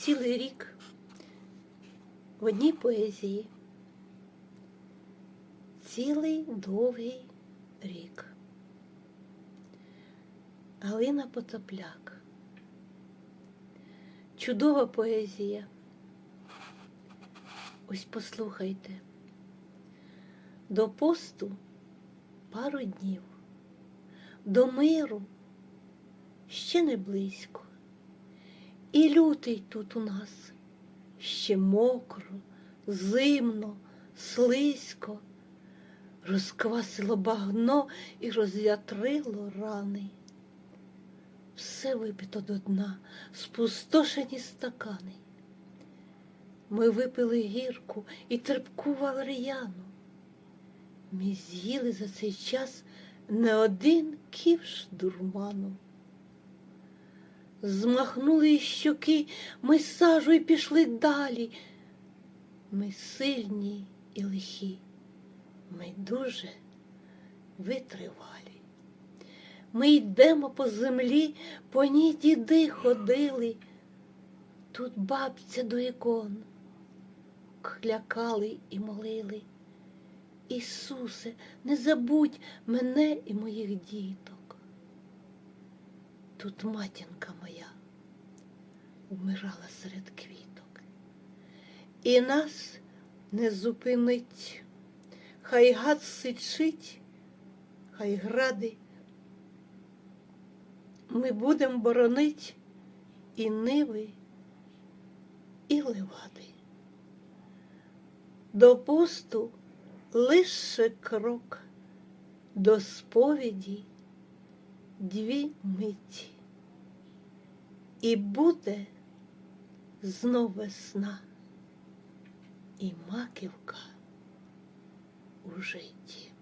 цілий рік в одній поезії. Цілий довгий рік. Галина Потопляк. Чудова поезія. Ось послухайте. До посту пару днів, до миру ще не близько. І лютий тут у нас ще мокро, зимно, слизько, розквасило багно і роз'ятрило рани. Все випито до дна, спустошені стакани. Ми випили гірку і терпку валер'яну. Ми з'їли за цей час не один ківш дурману. Змахнули із щоки ми сажу і пішли далі. Ми сильні і лихі, ми дуже витривалі. Ми йдемо по землі, по ній діди ходили. Тут бабця до ікон клякали і молили. Ісусе, не забудь мене і моїх діток. Тут матінка моя вмирала серед квіток. І нас не зупинить, хай гад сичить, хай гради. Ми будемо боронить і ниви, і левади. До посту лише крок, до сповіді дві миті. І буде знов весна, і маківка у житті.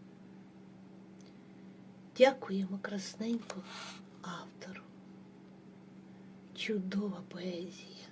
Дякуємо красненько автору. Чудова поезія.